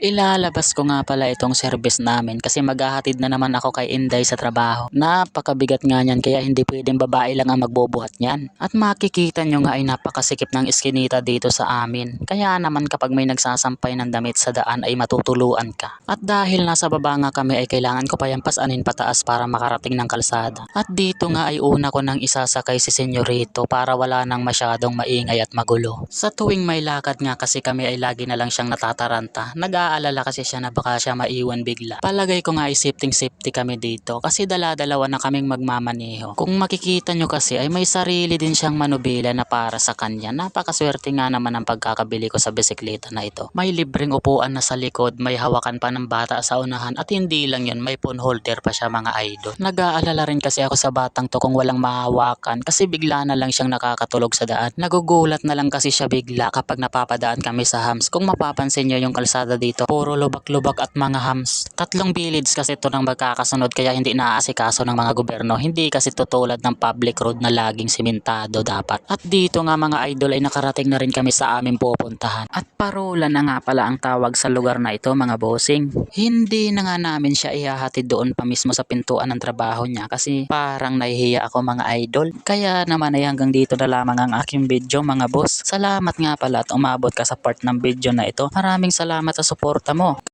Ilalabas ko nga pala itong service namin kasi maghahatid na naman ako kay Inday sa trabaho. Napakabigat nga niyan kaya hindi pwedeng babae lang ang magbubuhat niyan. At makikita nyo nga ay napakasikip ng iskinita dito sa amin. Kaya naman kapag may nagsasampay ng damit sa daan ay matutuluan ka. At dahil nasa baba nga kami ay kailangan ko pa pasanin pataas para makarating ng kalsada. At dito nga ay una ko nang isasakay si Senyorito para wala nang masyadong maingay at magulo. Sa tuwing may lakad nga kasi kami ay lagi na lang siyang natataranta. Nag-aalala kasi siya na baka siya maiwan bigla. Palagay ko nga ay safety safety kami dito kasi dala-dalawa na kaming magmamaneho. Kung makikita nyo kasi ay may sarili din siyang manubila na para sa kanya. Napakaswerte nga naman ang pagkakabili ko sa bisikleta na ito. May libreng upuan na sa likod, may hawakan pa ng bata sa unahan at hindi lang yun, may phone holder pa siya mga idol. Nag-aalala rin kasi ako sa batang to kung walang mahawakan kasi bigla na lang siyang nakakatulog sa daan. Nagugulat na lang kasi siya bigla kapag napapadaan kami sa hams. Kung mapapansin nyo yung kalsada dito, puro lubak-lubak at mga hams. Tatlong village kasi ito nang magkakasunod kaya hindi naaasikaso ng mga gobyerno. Hindi kasi to tulad ng public road na laging simentado dapat. At dito nga mga idol ay nakarating na rin kami sa aming pupuntahan. At parola na nga pala ang tawag sa lugar na ito mga bossing. Hindi na nga namin siya ihahatid doon pa mismo sa pintuan ng trabaho niya kasi parang nahihiya ako mga idol. Kaya naman ay hanggang dito na lamang ang aking video mga boss. Salamat nga pala at umabot ka sa part ng video na ito. Maraming salamat sa suporta mo.